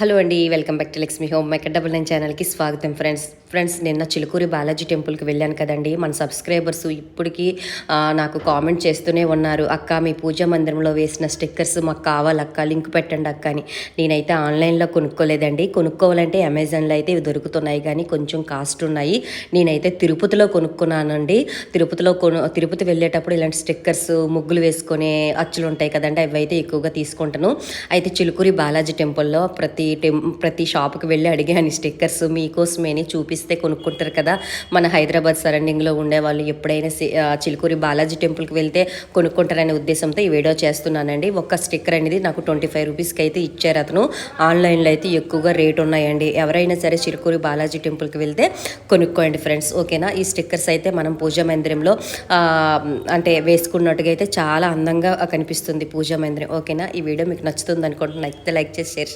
Hello అండి welcome back to Lakshmi home. Maker double nine ఛానల్కి స్వాగతం ఫ్రెండ్స్. ఫ్రెండ్స్ నిన్న చిలుకూరి బాలాజీ టెంపుల్కి వెళ్ళాను కదండి. మన సబ్స్క్రైబర్స్ ఇప్పటికీ నాకు కామెంట్ చేస్తూనే ఉన్నారు. అక్క మీ పూజా మందిరంలో వేసిన స్టిక్కర్స్ మాకు కావాలి అక్క లింక్ పెట్టండి అక్క అని. నేనైతే ఆన్లైన్లో కొనుక్కోలేదండి. కొనుక్కోవాలంటే అమెజాన్లో అయితే ఇవి దొరుకుతున్నాయి కానీ కొంచెం కాస్ట్ ఉన్నాయి. నేనైతే తిరుపతిలో కొనుక్కున్నానండి. తిరుపతిలో కొను తిరుపతి వెళ్ళేటప్పుడు ఇలాంటి స్టిక్కర్స్ ముగ్గులు వేసుకునే అచ్చులు ఉంటాయి కదండి అవి అయితే ఎక్కువగా తీసుకుంటాను. అయితే చిలుకూరి బాలాజీ టెంపుల్లో ప్రతి టెం ప్రతి షాప్కి వెళ్ళి అడిగాను ఈ స్టిక్కర్స్ మీకోసమేని చూపిస్తే కొనుక్కుంటారు కదా. మన హైదరాబాద్ సరౌండింగ్లో ఉండే వాళ్ళు ఎప్పుడైనా చిలుకూరి బాలాజీ టెంపుల్కి వెళ్తే కొనుక్కుంటారనే ఉద్దేశంతో ఈ వీడియో చేస్తున్నానండి. ఒక్క స్టిక్కర్ అనేది నాకు ట్వంటీ ఫైవ్ రూపీస్కి అయితే ఇచ్చారు అతను. ఆన్లైన్లో అయితే ఎక్కువగా రేట్ ఉన్నాయండి. ఎవరైనా సరే చిలుకూరి బాలాజీ టెంపుల్కి వెళ్తే కొనుక్కోండి ఫ్రెండ్స్. ఓకేనా? ఈ స్టిక్కర్స్ అయితే మనం పూజా మందిరంలో అంటే వేసుకున్నట్టుగా అయితే చాలా అందంగా కనిపిస్తుంది పూజా మందిరం. ఓకేనా? ఈ వీడియో మీకు నచ్చుతుంది అనుకుంటున్నాను నచ్చితే లైక్ చేసి షేర్